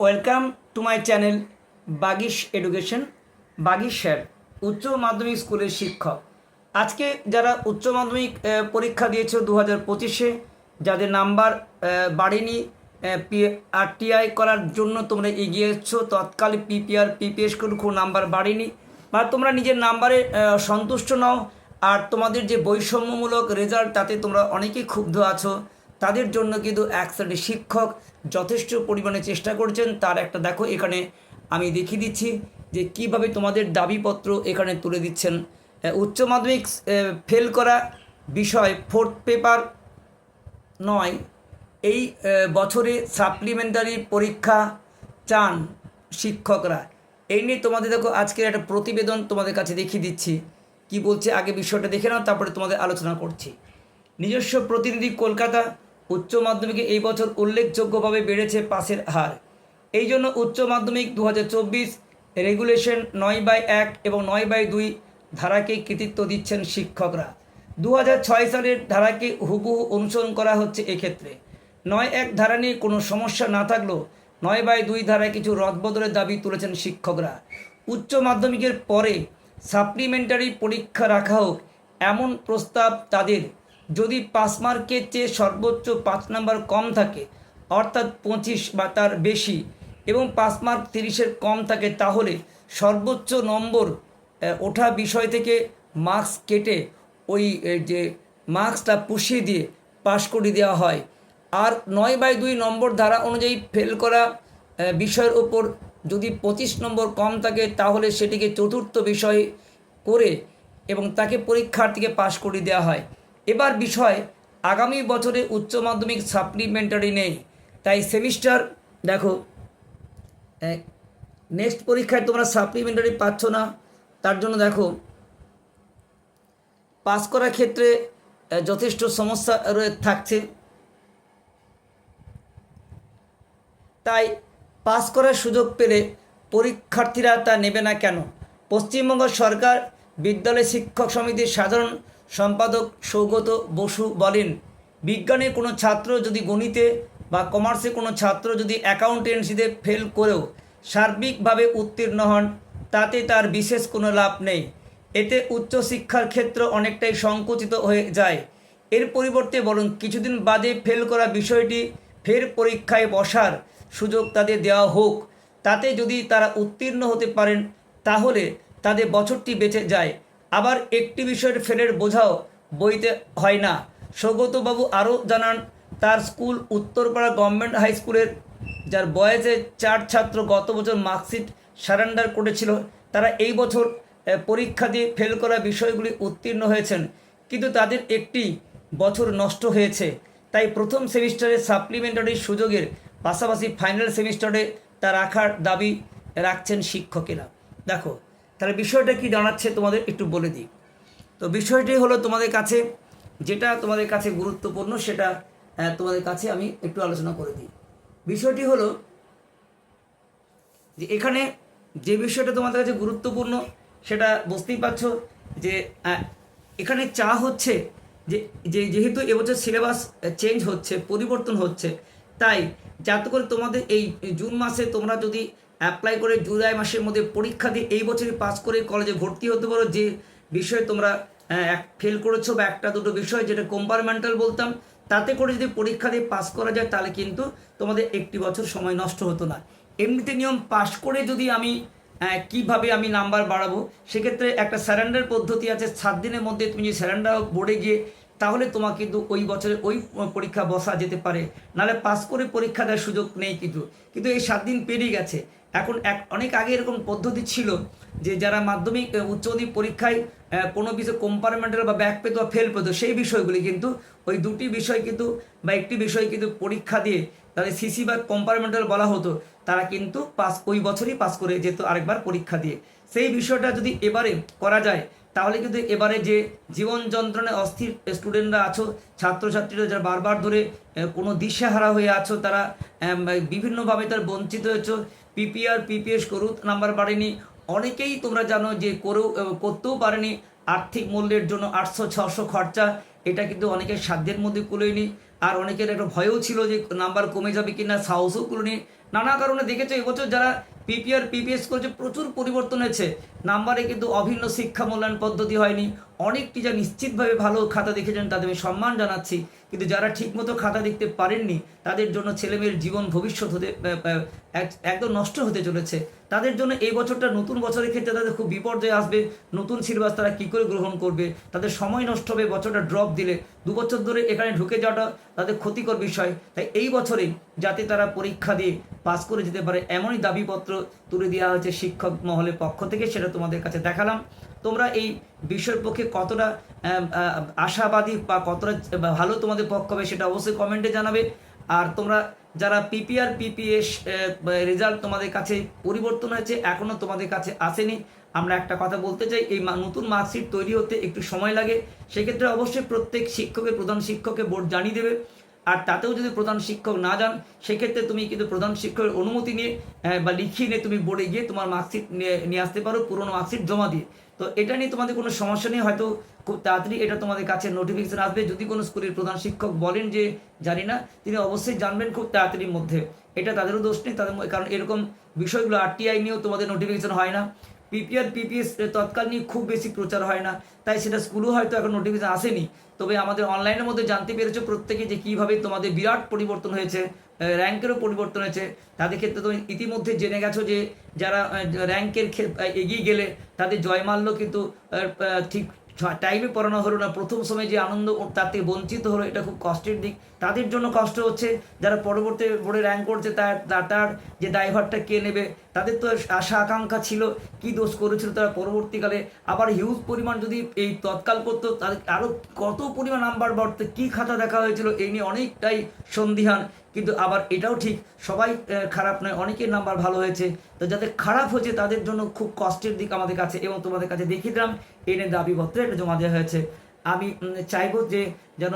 Welcome to my channel Bagish education Bagish sir উচ্চ মাধ্যমিক স্কুলের শিক্ষক। আজকে যারা উচ্চ মাধ্যমিক পরীক্ষা দিয়েছ দু হাজার পঁচিশে, যাদের নাম্বার বাড়েনি আরটিআই করার জন্য তোমরা এগিয়ে এসছো, তৎকাল পিপিআর পিপিএস খুব নাম্বার বাড়েনি। বা তোমরা নিজের নাম্বারে সন্তুষ্ট নাও, আর তোমাদের যে বৈষম্যমূলক রেজাল্ট তাতে তোমরা অনেকেই ক্ষুব্ধ আছো। তাদের জন্য কিন্তু এক শ্রেণির শিক্ষক যথেষ্ট পরিমাণে চেষ্টা করছেন। তার একটা দেখো এখানে আমি দেখিয়ে দিচ্ছি যে কীভাবে তোমাদের দাবিপত্র এখানে তুলে দিচ্ছেন। উচ্চ মাধ্যমিক ফেল করা বিষয় ফোর্থ পেপার নয়। এই বছরে সাপ্লিমেন্টারি পরীক্ষা চান শিক্ষকরা। এই নিয়ে তোমাদের দেখো আজকের একটা প্রতিবেদন তোমাদের কাছে দেখিয়ে দিচ্ছি। কি বলছে, আগে বিষয়টা দেখে নাও, তারপরে তোমাদের আলোচনা করছি। নিজস্ব প্রতিনিধি কলকাতা উচ্চ মাধ্যমিকে এই বছর উল্লেখযোগ্যভাবে বেড়েছে পাসের হার। এই জন্য উচ্চ মাধ্যমিক দু হাজার চব্বিশ রেগুলেশন নয় বাই এক এবং নয় বাই দুই ধারাকে কৃতিত্ব দিচ্ছেন শিক্ষকরা। দু সালের ধারাকে হুবহু অনুসরণ করা হচ্ছে এক্ষেত্রে। নয় এক ধারা নিয়ে কোনো সমস্যা না থাকলেও নয় বাই দুই ধারায় কিছু রদবদলের দাবি তুলেছেন শিক্ষকরা। উচ্চ মাধ্যমিকের পরে সাপ্লিমেন্টারি পরীক্ষা রাখা হোক এমন প্রস্তাব তাদের যদি পাস মার্কের চেয়ে সর্বোচ্চ পাঁচ নাম্বার কম থাকে, অর্থাৎ পঁচিশ বা তার বেশি, এবং পাঁচ মার্ক তিরিশের কম থাকে, তাহলে সর্বোচ্চ নম্বর ওঠা বিষয় থেকে মার্কস কেটে ওই যে মার্কসটা পুষিয়ে দিয়ে পাশ করে দেওয়া হয়। আর নয় বাই দুই নম্বর ধারা অনুযায়ী ফেল করা বিষয়ের ওপর যদি পঁচিশ নম্বর কম থাকে, তাহলে সেটিকে চতুর্থ বিষয় করে এবং তাকে পরীক্ষার্থীকে পাশ করে দেওয়া হয়। এবার বিষয়, আগামী বছরে উচ্চ মাধ্যমিক সাপ্লিমেন্টারি নেই। তাই সেমিস্টার দেখো নেক্সট পরীক্ষায় তোমরা সাপ্লিমেন্টারি পাচ্ছ না, তার জন্য দেখো পাস করার ক্ষেত্রে যথেষ্ট সমস্যা থাকছে। তাই পাস করার সুযোগ পেলে পরীক্ষার্থীরা তা নেবে না কেন? পশ্চিমবঙ্গ সরকার, বিদ্যালয় শিক্ষক সমিতির সাধারণ সম্পাদক সৌগত বসু বলেন বিজ্ঞানের কোনো ছাত্র যদি গণিতে বা কমার্সে কোনো ছাত্র যদি অ্যাকাউন্টেন্সিতে ফেল করেও সার্বিকভাবে উত্তীর্ণ হন, তাতে তার বিশেষ কোনো লাভ নেই। এতে উচ্চশিক্ষার ক্ষেত্র অনেকটাই সংকুচিত হয়ে যায়। এর পরিবর্তে বরং কিছুদিন বাদে ফেল করা বিষয়টি ফের পরীক্ষায় বসার সুযোগ তাদের দেওয়া হোক। তাতে যদি তারা উত্তীর্ণ হতে পারেন, তাহলে তাদের বছরটি বেঁচে যায়। আবার একটি বিষয়ের ফেলের বোঝাও বইতে হয় না। সৌগতবাবু আরও জানান, তার স্কুল উত্তরপাড়া গভর্নমেন্ট হাই স্কুলের, যার বয়সে চার ছাত্র গত বছর মার্কশিট সারেন্ডার করেছিল, তারা এই বছর পরীক্ষা দিয়ে ফেল করা বিষয়গুলি উত্তীর্ণ হয়েছেন। কিন্তু তাদের একটি বছর নষ্ট হয়েছে। তাই প্রথম সেমিস্টারে সাপ্লিমেন্টারি সুযোগের পাশাপাশি ফাইনাল সেমিস্টারে তা রাখার দাবি রাখছেন শিক্ষকেরা। দেখো তাহলে বিষয়টা কি জানাচ্ছে তোমাদের একটু বলে দিই। তো বিষয়টি হলো তোমাদের কাছে, যেটা তোমাদের কাছে গুরুত্বপূর্ণ সেটা তোমাদের কাছে আমি একটু আলোচনা করে দিই। বিষয়টি হলো যে এখানে যে বিষয়টা তোমাদের কাছে গুরুত্বপূর্ণ সেটা বুঝতেই পারছ যে এখানে চা হচ্ছে যে যেহেতু এবছর সিলেবাস চেঞ্জ হচ্ছে, পরিবর্তন হচ্ছে, তাই যাতে করে তোমাদের এই জুন মাসে তোমরা যদি অ্যাপ্লাই করে জুলাই মাসের মধ্যে পরীক্ষা দিয়ে এই বছরই পাস করে কলেজে ভর্তি হতে পারো। যে বিষয়ে তোমরা এক ফেল করেছ বা একটা দুটো বিষয় যেটা কম্পার্টমেন্টাল বলতাম, তাতে করে যদি পরীক্ষা দিয়ে পাস করা যায়, তাহলে কিন্তু তোমাদের একটি বছর সময় নষ্ট হতো না। এমনিতে নিয়ম পাস করে যদি আমি কীভাবে আমি নাম্বার বাড়াবো, সেক্ষেত্রে একটা স্যারেন্ডার পদ্ধতি আছে। সাত দিনের মধ্যে তুমি যদি স্যারেন্ডার বোর্ডে গিয়ে, তাহলে তোমার কিন্তু ওই বছরে ওই পরীক্ষা বসা যেতে পারে। নাহলে পাস করে পরীক্ষা দেওয়ার সুযোগ নেই কিন্তু। কিন্তু এই সাত দিন পেরিয়ে গেছে। এখন এক, অনেক আগে এরকম পদ্ধতি ছিল যে যারা মাধ্যমিক উচ্চ মাধ্যমিক পরীক্ষায় কোনো বিষয় কম্পার্টমেন্টাল বা ব্যাক পেতো বা ফেল পেতো, সেই বিষয়গুলি কিন্তু, ওই দুটি বিষয় কিন্তু বা একটি বিষয় কিন্তু পরীক্ষা দিয়ে তাদের সিসি বা কম্পার্টমেন্টাল বলা হতো, তারা কিন্তু পাস, ওই বছরই পাস করে যেত আরেকবার পরীক্ষা দিয়ে। সেই বিষয়টা যদি এবারে করা যায় তাহলে কিন্তু এবারে যে জীবন যন্ত্রণায় অস্থির স্টুডেন্টরা আছো, ছাত্রছাত্রীরা যারা বারবার ধরে কোনো দিশেহারা হয়ে আছো, তারা বিভিন্নভাবে তার বঞ্চিত হয়েছ। পিপিআর পিপিএস করুত নাম্বার বাড়েনি। অনেকেই তোমরা জানো যে করেও করতেও পারেনি। আর্থিক মূল্যের জন্য আটশো, ছশো খরচা, এটা কিন্তু অনেকের সাধ্যের মধ্যে কুলোয়নি। আর অনেকের একটা ভয়ও ছিল যে নাম্বার কমে যাবে কি না সাহসও করুনি। নানা কারণে দেখেছ এবছর যারা পিপিআর পিপিএস করেছে, প্রচুর পরিবর্তন হয়েছে। নাম্বারে কিন্তু অভিন্ন শিক্ষা মূল্যায়ন পদ্ধতি হয়নি। অনেক টিচার নিশ্চিতভাবে ভালো খাতা দেখেছেন, তাদের আমি সম্মান জানাচ্ছি। কিন্তু যারা ঠিকমতো খাতা দেখতে পারেননি, তাদের জন্য ছেলেমেয়ের জীবন, ভবিষ্যৎ হতে একদম নষ্ট হতে চলেছে। তাদের জন্য এই বছরটা নতুন বছরের ক্ষেত্রে তাদের খুব বিপর্যয় আসবে। নতুন সিলেবাস তারা কী করে গ্রহণ করবে? তাদের সময় নষ্ট হবে, বছরটা ড্রপ দিলে। দু বছর ধরে এখানে ঢুকে যাওয়াটা তাদের ক্ষতিকর বিষয়। তাই এই বছরেই যাতে তারা পরীক্ষা দিয়ে পাস করে যেতে পারে, এমনই দাবিপত্র তুলে দেওয়া হয়েছে শিক্ষক মহলের পক্ষ থেকে, সেটা তোমাদের কাছে দেখালাম। তোমরা এই বিষয়ের পক্ষে কতটা আশাবাদী বা কতটা ভালো তোমাদের পক্ষ হবে সেটা অবশ্যই কমেন্টে জানাবে। আর তোমরা যারা পিপিআর পিপিএস রেজাল্ট তোমাদের কাছে পরিবর্তন হয়েছে এখনও তোমাদের কাছে আসেনি। আমরা একটা কথা বলতে চাই, এই নতুন মার্কশিট তৈরি হতে একটু সময় লাগে। সেক্ষেত্রে অবশ্যই প্রত্যেক শিক্ষকের, প্রধান শিক্ষককে বোর্ড জানিয়ে দেবে। আর তাতেও যদি প্রধান শিক্ষক না যান, সেক্ষেত্রে তুমি কিন্তু প্রধান শিক্ষকের অনুমতি নিয়ে বা লিখিয়ে নিয়ে তুমি বোর্ডে গিয়ে তোমার মার্কশিট নিয়ে নিয়ে আসতে পারো, পুরোনো মার্কশিট জমা দিয়ে। তো এটা নিয়ে তোমাদের কোনো সমস্যা নেই, হয়তো খুব তাড়াতাড়ি এটা তোমাদের কাছে নোটিফিকেশন আসবে। যদি কোনো স্কুলের প্রধান শিক্ষক বলেন যে, জানি না, তিনি অবশ্যই জানবেন খুব তাড়াতাড়ির মধ্যে। এটা তাদেরও দোষ নেই, তাদের কারণ এরকম বিষয়গুলো আরটিআই নিয়েও তোমাদের নোটিফিকেশন হয় না। পিপিআর পিপিএস তৎকাল নিয়ে খুব বেশি প্রচার হয় না। তাই সেটা স্কুলও হয়তো এখন নোটিফিকেশন আসেনি। তবে আমাদের অনলাইনের মধ্যে জানতে পেরেছ প্রত্যেকে যে কীভাবে তোমাদের বিরাট পরিবর্তন হয়েছে র্যাঙ্কেরও পরিবর্তন হয়েছে। তাদের ক্ষেত্রে তুমি ইতিমধ্যে জেনে গেছো যে যারা র্যাঙ্কের এগিয়ে গেলে তাদের জয়মাল্য কিন্তু ঠিক টাইমে পড়ানো হলো না। প্রথম সময় যে আনন্দ তার থেকে বঞ্চিত হলো, এটা খুব কষ্টের দিক। তাদের জন্য কষ্ট হচ্ছে, যারা পরবর্তী বোর্ডে র্যাঙ্ক করছে তার তার- তার যে ড্রাইভারটা কে নেবে, তাদের তো আশা আকাঙ্ক্ষা ছিল, কি দোষ করেছিল তারা পরবর্তীকালে। আবার হিউজ পরিমাণ যদি এই তৎকাল করতো তাদের আরও কত পরিমাণ নাম্বার বাড়তো, কী খাতা দেখা হয়েছিল এই নিয়ে অনেকটাই সন্দিহান। কিন্তু আবার এটাও ঠিক, সবাই খারাপ নয়, অনেকের নাম্বার ভালো হয়েছে। তো যাদের খারাপ হয়েছে, তাদের জন্য খুব কষ্টের দিক আমাদের কাছে এবং তোমাদের কাছে দেখিয়ে দিলাম এনে দাবিপত্রে এটা জমা দেওয়া হয়েছে। আমি চাইব যে যেন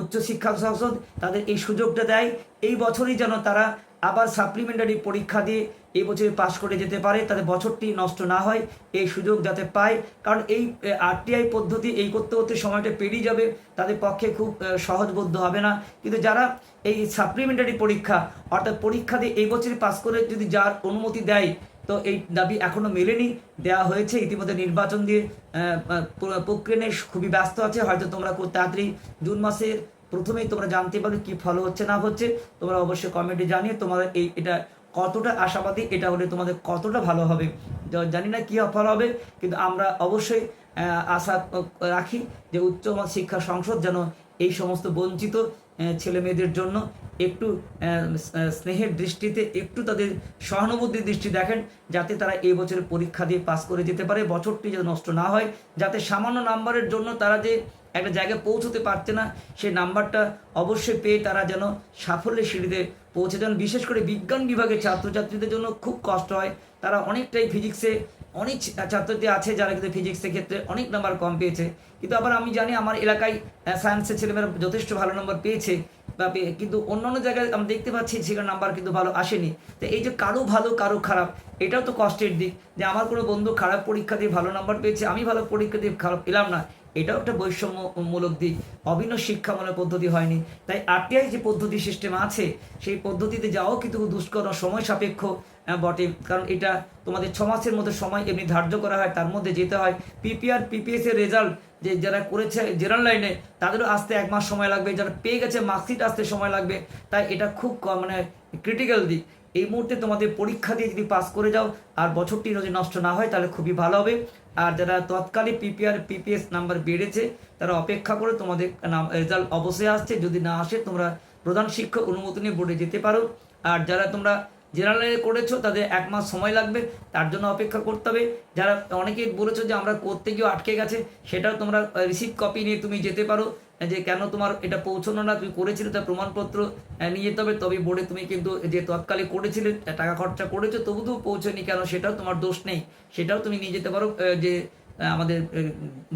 উচ্চ শিক্ষা সংসদ তাদের এই সুযোগটা দেয়, এই বছরই যেন তারা আবার সাপ্লিমেন্টারি পরীক্ষা দিয়ে এই বছরে পাশ করে যেতে পারে তাদের বছরটি নষ্ট না হয়, এই সুযোগ যাতে পায়। কারণ এই আরটিআই পদ্ধতি এই করতে করতে সময়টা পেরিয়ে যাবে, তাদের পক্ষে খুব সহজবোধ্য হবে না। কিন্তু যারা এই সাপ্লিমেন্টারি পরীক্ষা, অর্থাৎ পরীক্ষা দিয়ে এই বছরে পাস করে যদি যার অনুমতি দেয়, তো এই দাবি এখনও মেলেনি দেওয়া হয়েছে। ইতিমধ্যে নির্বাচন দিয়ে প্রক্রিয়া খুবই ব্যস্ত আছে। হয়তো তোমরা খুব তাড়াতাড়ি জুন মাসের প্রথমেই তোমরা জানতে পারবে কি ফলো হচ্ছে, না হচ্ছে। তোমরা অবশ্যই কমেন্টে জানিয়ে তোমাদের এই এটা কতটা আশাবাদী, এটা হলে তোমাদের কতটা ভালো হবে। জানি না কী ফল হবে, কিন্তু আমরা অবশ্যই আশা রাখি যে উচ্চ শিক্ষা সংসদ যেন এই সমস্ত বঞ্চিত ছেলে মেয়েদের জন্য একটু স্নেহের দৃষ্টিতে একটু তাদের সহানুভূতির দৃষ্টি দেখেন, যাতে তারা এই বছরের পরীক্ষা দিয়ে পাস করে যেতে পারে। বছরটি যাতে নষ্ট না হয়, যাতে সামান্য নাম্বারের জন্য তারা যে একটা জায়গায় পৌঁছতে পারছে না সেই নাম্বারটা অবশ্যই পেয়ে তারা যেন সাফল্যের সিঁড়িতে পৌঁছে যান। বিশেষ করে বিজ্ঞান বিভাগের ছাত্রছাত্রীদের জন্য খুব কষ্ট হয়। তারা অনেকটাই ফিজিক্সে অনেক ছাত্রছাত্রী আছে যারা কিন্তু ফিজিক্সের ক্ষেত্রে অনেক নাম্বার কম পেয়েছে। কিন্তু আবার আমি জানি আমার এলাকায় সায়েন্সের ছেলেমেয়েরা যথেষ্ট ভালো নম্বর পেয়েছে বা কিন্তু অন্যান্য জায়গায় আমি দেখতে পাচ্ছি সেখানে নাম্বার কিন্তু ভালো আসেনি। তো এই যে কারও ভালো, কারও খারাপ, এটাও তো কষ্টের দিক। যে আমার কোনো বন্ধু খারাপ পরীক্ষা দিয়ে ভালো নাম্বার পেয়েছে, আমি ভালো পরীক্ষা দিয়ে খারাপ পেলাম না। এটাও একটা বৈষম্যমূলক দিক। অভিন্ন শিক্ষামূলক পদ্ধতি হয়নি। তাই আরটিআই যে পদ্ধতি সিস্টেম আছে, সেই পদ্ধতিতে যাওয়াও কিন্তু দুষ্কর সময় সাপেক্ষ বটে। কারণ এটা তোমাদের ছ মাসের মধ্যে সময় এমনি ধার্য করা হয়, তার মধ্যে যেতে হয়। পিপিআর পিপিএস এর রেজাল্ট যে যারা করেছে জেনারেল লাইনে তাদেরও আসতে এক মাস সময় লাগবে। যারা পেয়ে গেছে মার্কশিট আসতে সময় লাগবে। তাই এটা খুব মানে ক্রিটিক্যাল দিক। এই মুহূর্তে তোমাদের পরীক্ষা দিয়ে যদি পাস করে যাও, আর বছরটি যদি নষ্ট না হয়, তাহলে খুবই ভালো হবে। আর যারা তৎকালীন পিপিআর পিপিএস নাম্বার বেড়েছে, তারা অপেক্ষা করে তোমাদের নাম রেজাল্ট অবশ্যই আসছে। যদি না আসে, তোমরা প্রধান শিক্ষক অনুমোদনে বোর্ডে যেতে পারো। আর যারা তোমরা জেনারেল করেছ, তাদের এক মাস সময় লাগবে, তার জন্য অপেক্ষা করতে হবে। যারা অনেকে বলেছ যে আমরা করতে গিয়েও আটকে গেছে, সেটাও তোমরা রিসিভ কপি নিয়ে তুমি যেতে পারো। যে কেন তোমার এটা পৌঁছানো না, তুমি করেছিলে তার প্রমাণপত্র নিয়ে যেতে হবে। তবে বোর্ডে তুমি কিন্তু যে তৎকালে করেছিলে টাকা খরচা করেছ তবু তো পৌঁছনি কেন, সেটাও তোমার দোষ নেই। সেটাও তুমি নিয়ে যেতে পারো যে আমাদের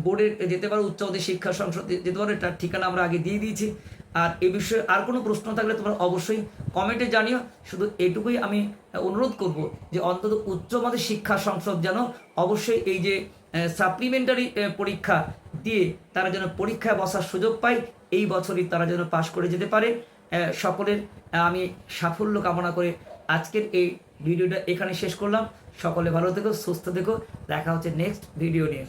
বোর্ডে যেতে পারো, উচ্চ শিক্ষা সংসদ যেতে পারো তার ঠিকানা আমরা আগে দিয়ে দিয়েছি। আর এ বিষয়ে আর কোনো প্রশ্ন থাকলে তোমরা অবশ্যই কমেন্টে জানিও। শুধু এটুকুই আমি অনুরোধ করব যে অন্তত উচ্চ মাধ্যমিক শিক্ষা সংসদ যেন অবশ্যই এই যে সাপ্লিমেন্টারি পরীক্ষা দিয়ে তারা যেন পরীক্ষায় বসার সুযোগ পায়, এই বছরই তারা যেন পাশ করে যেতে পারে। সকলের আমি সাফল্য কামনা করে আজকের এই ভিডিওটা এখানে শেষ করলাম। সকলে ভালো থেকো সুস্থ থেকো। দেখা হচ্ছে নেক্সট ভিডিও নিয়ে।